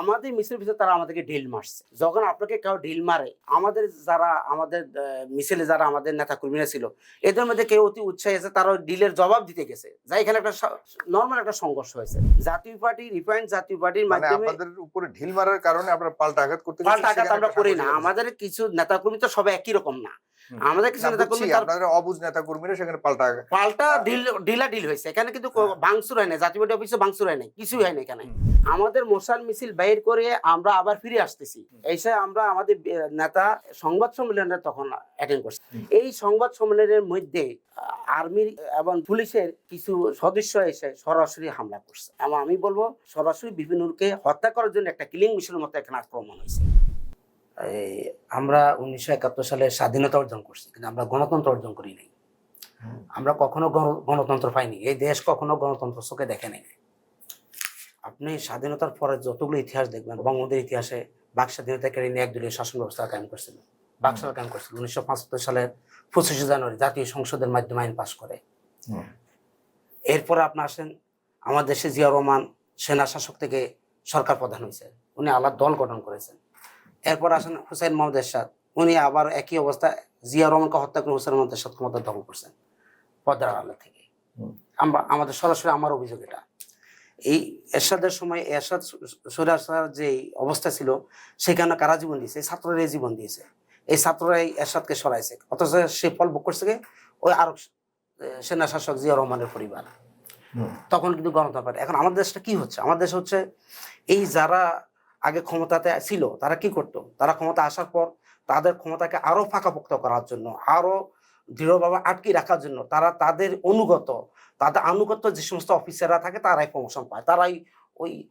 আমাদের মিছিলের ভিতরে তারা আমাদেরকে ঢিল মারছে। যখন আপনাকে কেউ ঢিল মারে আমাদের যারা আমাদের মিছিলে যারা আমাদের নেতা কর্মীরা ছিল এদের মধ্যে কেউ অতি উৎসাহী আছে তারা ঢিলের জবাব দিতে গেছে। যা এখানে একটা নর্মাল একটা সংঘর্ষ হয়েছে। জাতীয় পার্টি রিফাইন্ড জাতীয় পার্টির মানে মাধ্যমে আপনাদের উপরে ঢিল মারার কারণে আপনারা পাল্টা আঘাত করতে পাল্টা আঘাত আমরা করি না। আমাদের কিছু নেতা কর্মী তো সবাই একই রকম না। আমাদের কিছু নেতা কর্মী আপনাদের অবুঝ নেতা কর্মীরা সেখানে পাল্টা পাল্টা ডিল ডিলা ডিল হয়েছে। এখানে কিন্তু হ্যাঁ। ভাঙচুর হয় না জাতীয় পার্টি অফিসে ভাঙচুর হয় নাই কিছুই হয় না এখানে। আমাদের মশাল মিছিল বাইর করে আমরা আবার ফিরে আসতেছি। এসে আমরা আমাদের নেতা সংবাদ সম্মেলনে তখন অ্যাটেন্ড করছি। এই সংবাদ সম্মেলনের মধ্যে আর্মির এবং পুলিশের কিছু সদস্য এসে সরাসরি হামলা করছে। এবং আমি বলব সরাসরি বিপিনুরকে হত্যা করার জন্য একটা কিলিং মিশনের মতো এখানে আক্রমণ হয়েছে। এই আমরা উনিশশো একাত্তর সালে স্বাধীনতা অর্জন করছি কিন্তু আমরা গণতন্ত্র অর্জন করি নাই। আমরা কখনো গণ- গণতন্ত্র পাইনি এই দেশ কখনো গণতন্ত্র চোখে দেখে নেই। আপনি স্বাধীনতার পরে যতগুলো ইতিহাস দেখবেন বঙ্গবন্ধুর ইতিহাসে বাক স্বাধীনতা কেড়ে নিয়ে একদলীয় শাসন ব্যবস্থা কায়েম করছিল। বাক সরকার কায়েম করছিল উনিশশো পঁচাত্তর সালের পঁচিশে জানুয়ারি জাতীয় সংসদের মাধ্যমে আইন পাশ করে। এরপরে আপনি আসেন আমার দেশে জিয়া রহমান সেনা শাসক থেকে সরকার প্রধান হয়েছে। উনি আলাদা দল গঠন করেছেন। এরপর আসেন হুসাইন মোহাম্মদ এরশাদ। উনি আবার একই অবস্থা জিয়া রহমানকে হত্যা করে হুসাইন মোহাম্মদ এরশাদ ক্ষমতা দখল করছেন পদ্মার আলো থেকে। আমরা আমাদের সরাসরি আমার অভিযোগ এটা। এই এরশাদের সময় এরশাদ সরাসর যে অবস্থা ছিল সেখানে কারা জীবন দিয়েছে? এই ছাত্ররাই জীবন দিয়েছে। এই ছাত্ররাই এরশাদকে সরাইছে। অথচ সে ফল ভোগ করছে? ওই আরব সেনা শাসক জিয়া রহমানের পরিবার। তখন কিন্তু গণতন্ত্র। এখন আমাদের দেশটা কি হচ্ছে? আমাদের দেশ হচ্ছে এই যারা আগে ক্ষমতাতে ছিল, তারা কি করতো? তারা ক্ষমতা আসার পর তাদের ক্ষমতাকে আরও ফাঁকাপোক্ত করার জন্য, আরও দৃঢ়ভাবে আটকে রাখার জন্য তারা তাদের অনুগত, তাদের আনুগত্য যে সমস্ত অফিসাররা থাকে তারাই প্রমোশন পায়। তারাই ওই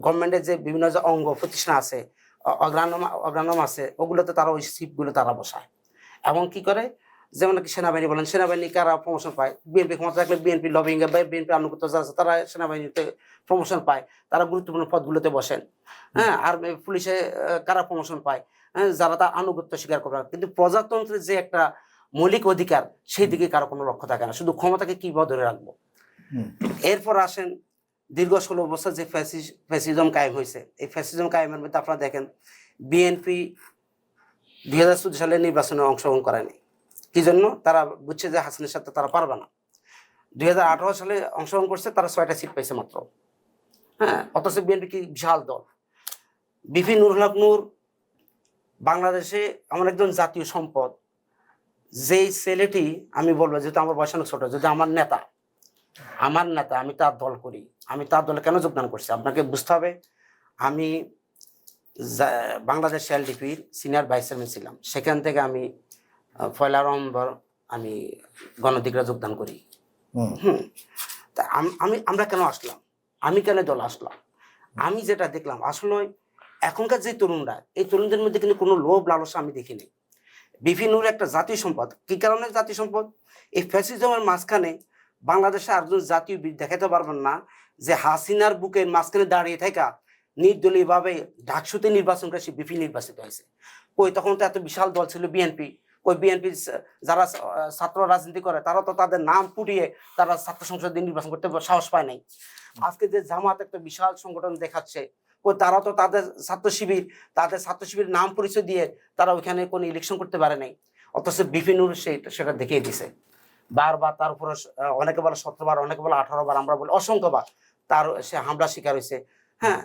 গভর্নমেন্টের যে বিভিন্ন যে অঙ্গ প্রতিষ্ঠান আছে, অ- অগ্রাণম অগ্রাণম আছে, ওগুলোতে তারা ওই সিটগুলো তারা বসায়। এবং কি করে? যেমন কি সেনাবাহিনী বলেন সেনাবাহিনী কারা প্রমোশন পায়? বিএনপি ক্ষমতা থাকলে বিএনপি লবিং বা বিএনপি আনুগত্য যারা আছে তারা সেনাবাহিনীতে প্রমোশন পায় তারা গুরুত্বপূর্ণ পদগুলোতে বসেন। হ্যাঁ আর পুলিশে কারা প্রমোশন পায়? হ্যাঁ যারা তার আনুগত্য স্বীকার করে কিন্তু প্রজাতন্ত্রের যে একটা মৌলিক অধিকার সেই দিকে কারও কোনো লক্ষ্য থাকে না। শুধু ক্ষমতাকে কীভাবে ধরে রাখব? এরপর আসেন দীর্ঘ ষোলো বছর যে ফ্যাসিস- ফ্যাসিজম কায়েম হয়েছে। এই ফ্যাসিজম কায়েমের মধ্যে আপনারা দেখেন বিএনপি দুই হাজার চোদ্দ সালে নির্বাচনে অংশগ্রহণ করেনি। কি জন্য তারা বুঝছে যে হাসিনের সাথে তারা পারবে না। দুই হাজার আঠারো সালে অংশগ্রহণ করছে, তারা ছয়টা সিট পাইছে মাত্র। হ্যাঁ অথচ বিএনপি কি বিশাল দল। বিপি নুরুল নূর, বাংলাদেশে আমার একজন জাতীয় সম্পদ, যেই ছেলেটি, আমি বলব যেহেতু আমার বয়স অনেক ছোট, যদি আমার নেতা আমার নেতা, আমি তার দল করি, আমি তার দলে কেন যোগদান করছি? আপনাকে বুঝতে হবে, আমি বাংলাদেশ এলডিপির সিনিয়র ভাইস চেয়ারম্যান ছিলাম। সেখান থেকে আমি পয়লা নভেম্বর আমি গণধিকরা যোগদান করি। হুম। তা আমি আমরা কেন আসলাম? আমি কেন দল আসলাম? আমি যেটা দেখলাম আসলে এখনকার যে তরুণরা এই তরুণদের মধ্যে কিন্তু কোনো লোভ লালসা আমি দেখিনি। বিভিন্নর একটা জাতীয় সম্পদ। কি কারণে জাতীয় সম্পদ? এই ফ্যাসিজমের মাঝখানে বাংলাদেশে একজন জাতীয় বীর দেখাতে পারবেন না যে হাসিনার বুকের মাঝখানে দাঁড়িয়ে থাকা নির্দলীয় ভাবে ডাকসুতে নির্বাচন করে সে বিপি নির্বাচিত হয়েছে। ওই তখন তো এত বিশাল দল ছিল বিএনপি। কই বিএনপি যারা ছাত্র রাজনীতি করে তারা তো তাদের নাম ফুটিয়ে তারা ছাত্র সংসদে নির্বাচন করতে সাহস পায় নাই। আজকে যে জামাত একটা বিশাল সংগঠন দেখাচ্ছে তারা তো তাদের ছাত্র শিবির তাদের ছাত্র শিবির নাম পরিচয় দিয়ে তারা ওইখানে কোনো ইলেকশন করতে পারে নাই। অথচ বিপিনুর সেটা সেটা দেখিয়ে দিছে। বারবার তার উপরে অনেকে বলে সতেরো বার অনেকে বলে আঠারো বার আমরা বলি অসংখ্যবার তার সে হামলা শিকার হয়েছে। হ্যাঁ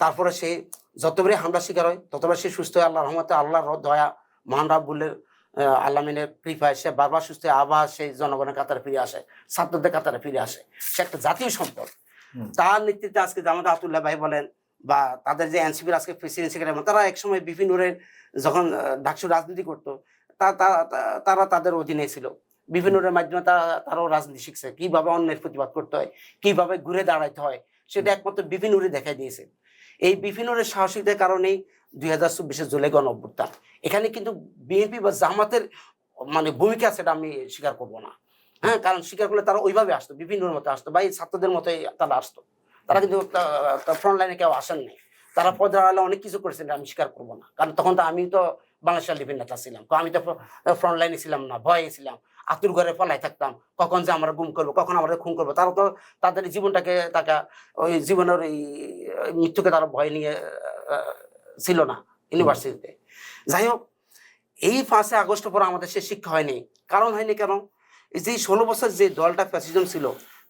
তারপরে সে যতবারই হামলা শিকার হয় ততবার সে সুস্থ হয় আল্লাহ রহমতে আল্লাহর দয়া মহান আহ, আল্লামিনের কৃপায় সে বারবার সুস্থ আবার সেই জনগণের কাতারে ফিরে আসে ছাত্রদের কাতারে ফিরে আসে। সে একটা জাতীয় সম্পদ। তার নেতৃত্বে আজকে জামাত আতুল্লাহ ভাই বলেন বা তাদের যে এনসিপির আজকে প্রেসিডেন্ট সেক্রেটারি তারা একসময় বিভিন্ন যখন ডাকসু রাজনীতি করতো তারা তাদের অধীনে ছিল। বিভিন্নরের মাধ্যমে তারা তারাও রাজনীতি শিখছে। কীভাবে অন্যের প্রতিবাদ করতে হয় কীভাবে ঘুরে দাঁড়াইতে হয় সেটা একমাত্র বিভিন্নরে দেখাই দিয়েছে। এই বিভিন্নরের সাহসিকতার কারণেই দুই হাজার চব্বিশে জুলাই গণ অভ্যুত্থান এখানে কিন্তু বিএনপি বা জামাতের মানে ভূমিকা সেটা আমি স্বীকার করব না। হ্যাঁ কারণ স্বীকার করলে তারা ওইভাবে আসতো বিভিন্ন মতো আসতো বা এই ছাত্রদের মতোই তারা আসতো। তারা কিন্তু ফ্রন্ট লাইনে কেউ আসেন নাই। তারা পদের অনেক কিছু করেছেন, আমি স্বীকার করব না। কারণ তখন তো আমি তো বাংলাদেশ ডিফেন্ড নেতা ছিলাম। আমি তো ফ্রন্ট লাইনে ছিলাম না, ভয়ে ছিলাম। আতুর ঘরে পালাই থাকতাম, কখন যে আমরা গুম করব, কখন আমাদের খুন করব। তারা তো তাদের জীবনটাকে তাকে ওই জীবনের এই মৃত্যুকে তারা ভয় নিয়ে ছিল না ইউনিভার্সিটিতে যাই হোক এই পাঁচে আগস্ট পর আমাদের সে শিক্ষা হয়নি। কারণ হয়নি কেন? যে ষোলো বছর যে দলটা ফ্যাসিজম ছিল,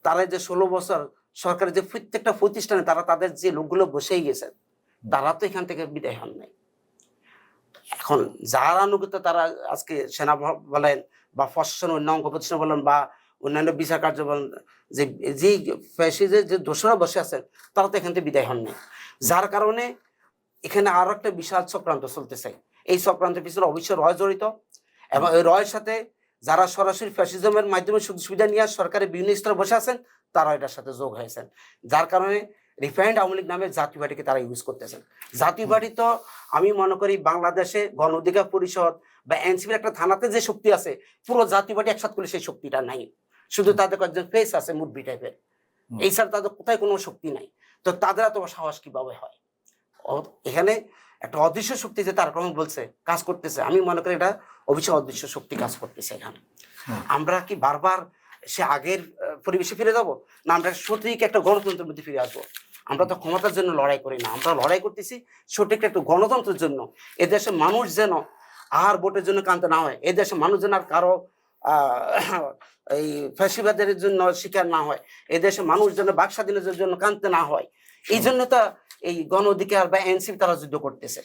তারা যে ষোলো বছর সরকারের যে প্রত্যেকটা প্রতিষ্ঠানে তারা তাদের যে লোকগুলো বসেই গেছেন তারা তো এখান থেকে বিদায় হন নাই। এখন যারা অনুগত তারা আজকে সেনা বলেন বা প্রশাসন অন্য অঙ্গ প্রতিষ্ঠান বলেন বা অন্যান্য বিচার কার্য বলেন, যে যে ফ্যাসিজের যে দোষরা বসে আছেন, তারা তো এখান থেকে বিদায় হন নাই। যার কারণে এখানে আরও একটা বিশাল চক্রান্ত চলতেছে। এই চক্রান্তের পিছনে অবশ্যই রয় জড়িত এবং এই রয়ের সাথে যারা সরাসরি ফ্যাসিজমের মাধ্যমে সুযোগ সুবিধা নিয়ে সরকারের বিভিন্ন স্তরে বসে আছেন তারা এটার সাথে যোগ হয়েছেন। যার কারণে রিফাইন্ড আওয়ামী লীগ নামে জাতীয় পার্টিকে তারা ইউজ করতেছেন। জাতীয় পার্টি তো আমি মনে করি বাংলাদেশে গণ অধিকার পরিষদ বা এনসিপির একটা থানাতে যে শক্তি আছে পুরো জাতীয় পার্টি একসাথে করলে সেই শক্তিটা নাই। শুধু তাদের কয়েকজন ফেস আছে মুরব্বি টাইপের। এই ছাড়া তাদের কোথায় কোনো শক্তি নাই। তো তাদের এত সাহস কীভাবে হয়? এখানে একটা অদৃশ্য শক্তি যে তার রহমান বলছে কাজ করতেছে। আমি মনে করি এটা অবশ্যই অদৃশ্য শক্তি কাজ করতেছে এখানে। আমরা কি বারবার সে আগের পরিবেশে ফিরে যাব? না আমরা সঠিক একটা গণতন্ত্রের মধ্যে ফিরে আসব? আমরা তো ক্ষমতার জন্য লড়াই করি না। আমরা লড়াই করতেছি সঠিক একটা গণতন্ত্রের জন্য। এদেশে মানুষ যেন আর ভোটের জন্য কানতে না হয় এদেশে মানুষ যেন আর কারও এই ফ্যাসিবাদের জন্য শিকার না হয় এ এদেশে মানুষ যেন বাক স্বাধীনতার জন্য কানতে না হয় এই জন্য তো এই গণ অধিকার বা এনসিপি তারা যুদ্ধ করতেছে।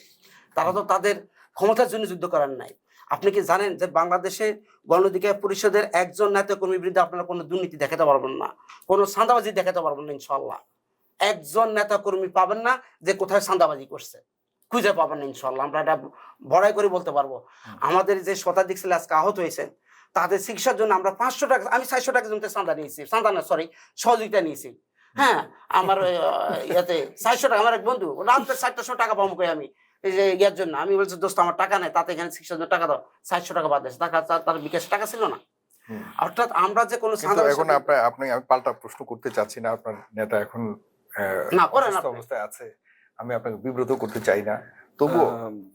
তারা তো তাদের ক্ষমতার জন্য যুদ্ধ করার নাই। আপনি কি জানেন যে বাংলাদেশে গণ অধিকার পরিষদের একজন নেতা কর্মীর বিরুদ্ধে আপনারা কোনো দুর্নীতি দেখাতে পারবেন না? কোনো সান্দাবাজি দেখাতে পারবেন না ইনশাল্লাহ একজন নেতা কর্মী পাবেন না যে কোথায় সান্দাবাজি করছে। খুঁজে পাবেন না ইনশাল্লাহ আমরা এটা বড়াই করে বলতে পারব। আমাদের যে শতাধিক ছেলে আজকে আহত হয়েছেন তাদের চিকিৎসার জন্য আমরা পাঁচশো টাকা আমি চারশো টাকা জন্য চাঁদা নিয়েছি। চাঁদা না সরি সহযোগিতা নিয়েছি। হ্যাঁ আমার ইয়াতে চারশো টাকা আমার এক বন্ধু রাত্রে চারটাশো টাকা পাবো কই আমি? এই যে ইয়ার জন্য আমি বলছি দোস্ত আমার টাকা নেই তাতে এখানে চিকিৎসার জন্য টাকা দাও চারশো টাকা বাদ দিয়েছে টাকা তার- বিকাশ টাকা ছিল না। অর্থাৎ আমরা যে কোনো এখন আপনি আমি পাল্টা প্রশ্ন করতে চাচ্ছি না আপনার নেতা এখন না, করেন। অবস্থায় আছে। আমি আপনাকে বিব্রত করতে চাই না। তবুও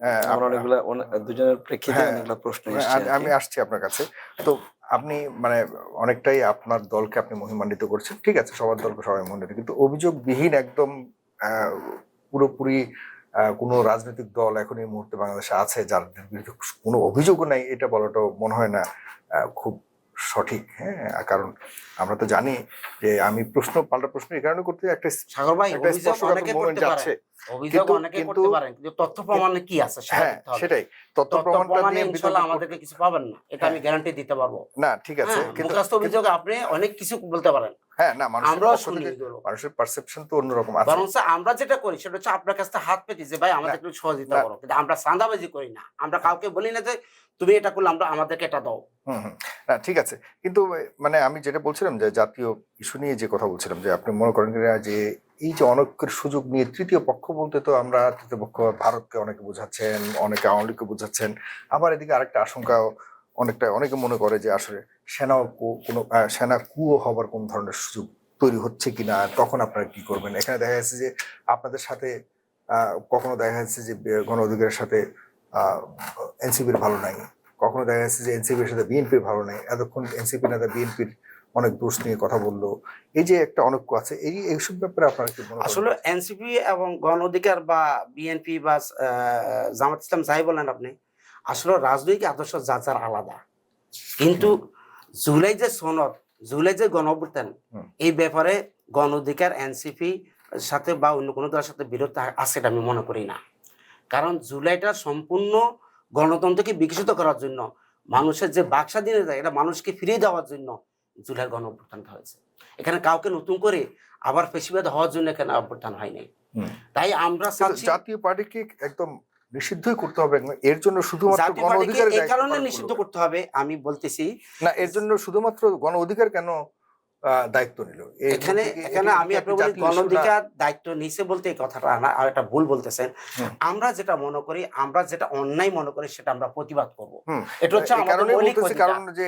হ্যাঁ, আমার অনেকগুলা দুজনের প্রেক্ষিতে হ্যাঁ, অনেকগুলা প্রশ্ন। আমি আসছি আপনার কাছে। তো আপনি মানে অনেকটাই আপনার দলকে আপনি মহিমান্বিত করছেন। ঠিক আছে সবার দলকে সবাই মহিমান্বিত। কিন্তু অভিযোগবিহীন একদম পুরোপুরি কোনো রাজনৈতিক দল এখন এই মুহূর্তে বাংলাদেশে আছে যার বিরুদ্ধে কোনো অভিযোগও নাই এটা বলাটাও মনে হয় না আহ, খুব সঠিক হ্যাঁ? কারণ আমরা তো জানি যে আমি প্রশ্ন পাল্টা প্রশ্ন এই কারণে করতে একটা সাগর ভাই যাচ্ছে। অভিযোগ অনেকে করতে পারেন কিন্তু তথ্য প্রমাণে কি আছে হ্যাঁ। সেটাই। তথ্য প্রমাণটা বিতর্ক আমাদেরকে কিছু পাবেন না এটা আমি গ্যারান্টি দিতে পারব। না ঠিক আছে হ্যাঁ, কিন্তু অভিযোগ আপনি অনেক কিছু বলতে পারেন। হ্যাঁ না মানুষের পারসেপশন তো অন্যরকম আছে। বরং আমরা যেটা করি সেটা হচ্ছে আপনার কাছ হাত পেতে যে ভাই আমাদের একটু সহযোগিতা। করো। কিন্তু আমরা চাঁদাবাজি করি না। আমরা কাউকে বলি না যে তুমি এটা করলে আমরা আমাদেরকে এটা দাও। না ঠিক আছে। কিন্তু মানে আমি যেটা বলছিলাম যে জাতীয় ইস্যু নিয়ে যে কথা বলছিলাম যে আপনি মনে করেন যে এই যে অনেকের সুযোগ নিয়ে তৃতীয় পক্ষ বলতে তো আমরা তৃতীয় পক্ষ ভারতকে অনেকে বোঝাচ্ছেন, অনেকে আওয়ামী লীগকে বোঝাচ্ছেন। আবার এদিকে আরেকটা আশঙ্কা অনেকটা, অনেকে মনে করে যে আসলে সেনা কু- কোনো সেনা কুয়ো হবার কোন ধরনের সুযোগ তৈরি হচ্ছে কিনা, তখন আপনারা কি করবেন? এখানে দেখা যাচ্ছে যে আপনাদের সাথে কখনো দেখা যাচ্ছে যে গণ অধিকারের সাথে এনসিপির ভালো নাই। কখনো দেখা যাচ্ছে যে এনসিপির সাথে বিএনপির ভালো নাই। এতক্ষণ এনসিপি নেতা বিএনপির অনেক দোষ নিয়ে কথা বলল। এই যে একটা অনৈক্য আছে এই এইসব ব্যাপারে আপনারা কি মনে? আসলে এনসিপি এবং গণ অধিকার বা বিএনপি বা জামাত ইসলাম যাই বলেন আপনি আসলে রাজনৈতিক আদর্শ যা যার আলাদা। কিন্তু জুলাই যে সনদ জুলাই যে গণ এই ব্যাপারে গণ অধিকার এনসিপি সাথে বা অন্য কোনো দলের সাথে বিরোধ আছে এটা আমি মনে করি না। কারণ জুলাইটা সম্পূর্ণ গণতন্ত্রকে বিকশিত করার জন্য মানুষের যে বাক স্বাধীনতা এটা মানুষকে ফিরিয়ে দেওয়ার জন্য জুলাই গণ অভ্যুত্থানটা হয়েছে। এখানে কাউকে নতুন করে আবার পেশিবাদ হওয়ার জন্য এখানে অভ্যুত্থান হয়নি তাই আমরা জাতীয় পার্টিকে একদম নিষিদ্ধই করতে হবে। এর জন্য শুধুমাত্র গণ অধিকার এই কারণে নিষিদ্ধ করতে হবে আমি বলতেছি না এর জন্য শুধুমাত্র গণ অধিকার কেন দায়িত্ব নিল। এখানে এখানে আমি আপনার? গণঅধিকার দায়িত্ব নিছে বলতে এই কথাটা না আর একটা ভুল বলতেছেন। আমরা যেটা মনে করি আমরা যেটা অন্যায় মনে করি সেটা আমরা প্রতিবাদ করব। এটা হচ্ছে আমাদের কারণে মৌলিক কারণ যে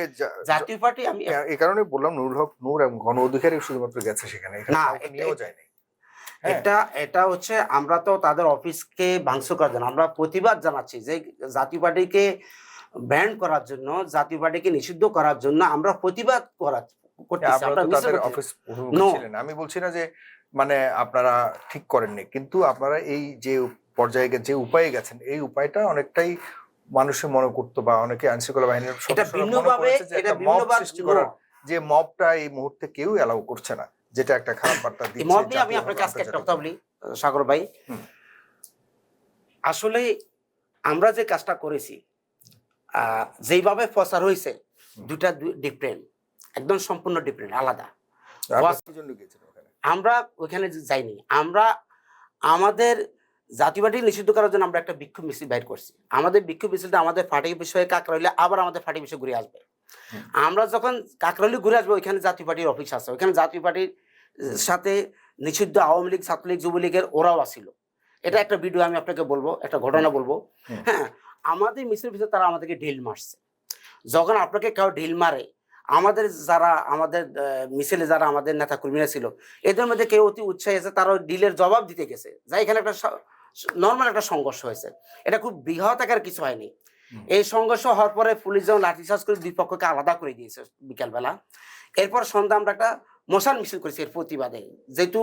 জাতীয় পার্টি আমি এই কারণে বললাম নুরুল হক নূর এবং গণ অধিকারই শুধুমাত্র গেছে সেখানে। না, নিয়েও যায়নি হ্যাঁ। এটা এটা হচ্ছে আমরা তো তাদের অফিসকে ভাঙচুর করার জন্য আমরা প্রতিবাদ জানাচ্ছি যে জাতীয় পার্টিকে ব্যান্ড করার জন্য জাতীয় পার্টিকে নিষিদ্ধ করার জন্য আমরা প্রতিবাদ করা করতেছি আপনারা। অফিস ছিলেন। আমি বলছি না যে মানে আপনারা ঠিক করেননি কিন্তু আপনারা এই যে পর্যায়ে যে উপায়ে গেছেন এই উপায়টা অনেকটাই মানুষের মনে করতো বা অনেকে আইন শৃঙ্খলা বাহিনীর যে সৃষ্টি করার মবটা এই মুহূর্তে কেউ এলাও করছে না যেটা একটা খারাপ বার্তা এই দিচ্ছে মত নিয়ে আমি আপনাকে আজকে একটা কথা বলি সাগর ভাই। আসলে আমরা যে কাজটা করেছি আহ, যেইভাবে প্রচার হয়েছে দুটা ডিফারেন্ট একদম সম্পূর্ণ ডিফারেন্ট আলাদা? আমরা ওইখানে যাইনি। আমরা আমাদের জাতীয় পার্টি নিষিদ্ধ করার জন্য আমরা একটা বিক্ষোভ মিছিল বাইর করছি। আমাদের বিক্ষোভ মিছিলটা আমাদের ফাটি বিষয়ে কাকরাইলে আবার আমাদের ফাটি বিষয়ে ঘুরে আসবে। আমরা যখন কাকরাইলে ঘুরে আসব ওইখানে জাতীয় পার্টির অফিস আছে। ওইখানে জাতীয় পার্টির সাথে নিষিদ্ধ আওয়ামী লীগ ছাত্রলীগ যুবলীগের ওরাও আসছিল এটা একটা ভিডিও আমি আপনাকে বলব একটা ঘটনা বলব। হ্যাঁ আমাদের মিছিলের ভিতরে তারা আমাদেরকে ঢিল মারছে। যখন আপনাকে কেউ ঢিল মারে আমাদের যারা আমাদের মিছিলে যারা আমাদের নেতা কর্মীরা ছিল এদের মধ্যে কেউ অতি উৎসাহী আছে তারা ওই ডিলের জবাব দিতে গেছে যা এখানে একটা নর্মাল একটা সংঘর্ষ হয়েছে। এটা খুব বৃহৎ আকার কিছু হয়নি। এই সংঘর্ষ হওয়ার পরে পুলিশ যখন লাঠিচার্জ করে দুই পক্ষকে আলাদা করে দিয়েছে বিকালবেলা। এরপর সন্ধ্যা আমরা একটা মশাল মিছিল করেছি এর প্রতিবাদে। যেহেতু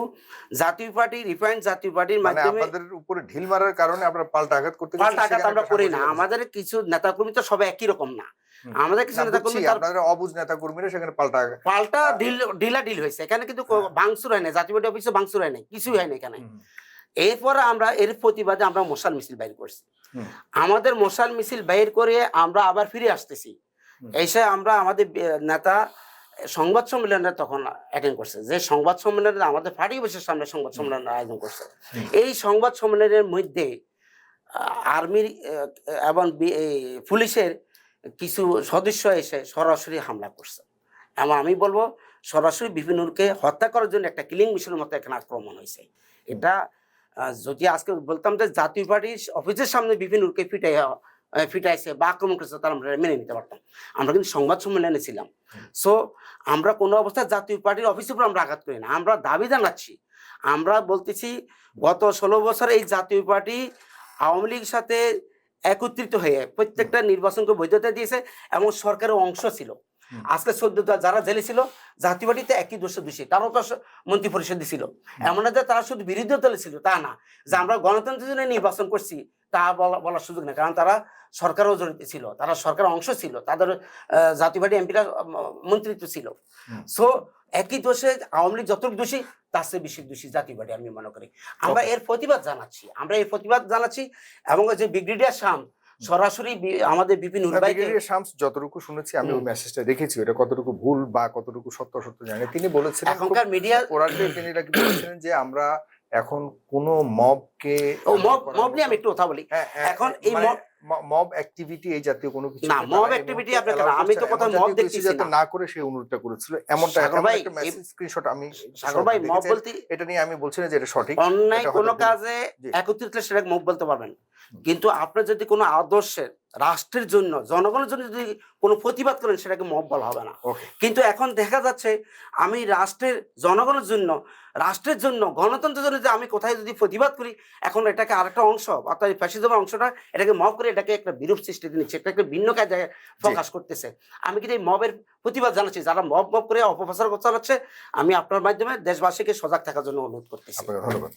জাতীয় পার্টি রিফাইন্ড জাতীয় পার্টির মানে মাধ্যমে আপনাদের উপরে ঢিল মারার কারণে আপনারা পাল্টা আঘাত করতে পাল্টা আঘাত আমরা করি না। আমাদের কিছু নেতাকর্মী তো সবাই একই রকম না। আমাদের কিছু নেতাকর্মী আপনাদের অবুঝ নেতা কর্মীরা সেখানে পাল্টা পাল্টা ডিল ডিলা ডিল হয়েছে। এখানে কিন্তু হ্যাঁ। ভাঙচুর হয় না। জাতীয় পার্টি অফিসে ভাঙচুর হয় না। কিছুই হয় না এখানে। এরপরে আমরা এর প্রতিবাদে আমরা মশাল মিছিল বাইর করছি। আমাদের মশাল মিছিল বাইর করে আমরা আবার ফিরে আসতেছি। এসে আমরা আমাদের নেতা সংবাদ সম্মেলনে তখন অ্যাটেন্ড করছে। যে সংবাদ সম্মেলনে আমাদের পার্টি অফিসের সামনে সংবাদ সম্মেলনের আয়োজন করছে। এই সংবাদ সম্মেলনের মধ্যে আর্মির এবং পুলিশের কিছু সদস্য এসে সরাসরি হামলা করছে। এবং আমি বলব সরাসরি বিপিনুরকে হত্যা করার জন্য একটা কিলিং মিশনের মতো এখানে আক্রমণ হয়েছে। এটা যদি আজকে বলতাম যে জাতীয় পার্টির অফিসের সামনে বিপিনুরকে ফিটাই ফিটাইছে বা আক্রমণ করেছে তাহলে আমরা মেনে নিতে পারতাম। আমরা কিন্তু সংবাদ সম্মেলনে ছিলাম সো আমরা কোনো অবস্থায় জাতীয় পার্টির অফিসের উপর আমরা আঘাত করি না। আমরা দাবি জানাচ্ছি। আমরা বলতেছি, গত ষোলো বছর এই জাতীয় পার্টি আওয়ামী লীগের সাথে একত্রিত হয়ে প্রত্যেকটা নির্বাচনকে বৈধতা দিয়েছে এবং সরকারের অংশ ছিল। আজকে চোদ্দ যারা জেলে ছিল জাতীয় পার্টিতে একই দোষে দোষী। তারাও তো মন্ত্রী পরিষদে ছিল। এমন না যে তারা শুধু বিরোধী দলে ছিল তা না। যে আমরা গণতন্ত্রের জন্য নির্বাচন করছি তা বলার সুযোগ নেই। কারণ তারা সরকারও জড়িত ছিল তারা সরকার অংশ ছিল তাদের জাতীয় পার্টি এমপিরা মন্ত্রিত্ব ছিল। সো একই দোষে আওয়ামী লীগ যতটুকু দোষী তার চেয়ে বেশি দোষী জাতীয় পার্টি আমি মনে করি। আমরা এর প্রতিবাদ জানাচ্ছি। আমরা এর প্রতিবাদ জানাচ্ছি এবং যে ব্রিগেডিয়ার শাম সরাসরি আমাদের বিপিন না, শামস যতটুকু শুনেছি আমি ওই। মেসেজটা দেখেছি। এটা কতটুকু ভুল বা কতটুকু সত্য সত্য জানি তিনি বলেছিলেন খুব এখনকার মিডিয়া ওরাকে তিনি নাকি বলেছিলেন যে আমরা এখন কোন মবকে ও মব মব নিয়ে আমি একটু কথা বলি। হ্যাঁ, হ্যাঁ, এখন এই মানে mob- মব অ্যাক্টিভিটি এই জাতীয় কোনো কিছু না, mob activity আপনাকে না, আমি তো কোথাও mob দেখতেছি যাতে না। না করে সেই অনুরোধটা করেছিল। এমনটা একটা মেসেজ স্ক্রিনশট আমি সাগর ভাই মব বলতে এটা নিয়ে আমি বলছি না যে এটা সঠিক অন্যায় কোনো কাজে একত্রিত হলে সেটাকে মুখ বলতে পারবেন। হুম। কিন্তু আপনার যদি কোনো আদর্শের রাষ্ট্রের জন্য জনগণের জন্য যদি কোনো প্রতিবাদ করেন সেটাকে মব বলা হবে না। কিন্তু এখন দেখা যাচ্ছে আমি রাষ্ট্রের জনগণের জন্য রাষ্ট্রের জন্য গণতন্ত্রের জন্য যে আমি কোথায় যদি প্রতিবাদ করি এখন এটাকে আরেকটা অংশ অর্থাৎ ফ্যাসিজমের অংশটা এটাকে মব করে এটাকে একটা বিরূপ সৃষ্টি নিচ্ছে একটা ভিন্ন কাজে প্রকাশ করতেছে। আমি কিন্তু এই মবের প্রতিবাদ জানাচ্ছি যারা মব মব করে অপপ্রচার চালাচ্ছে আমি আপনার মাধ্যমে দেশবাসীকে সজাগ থাকার জন্য অনুরোধ করতেছি। ধন্যবাদ।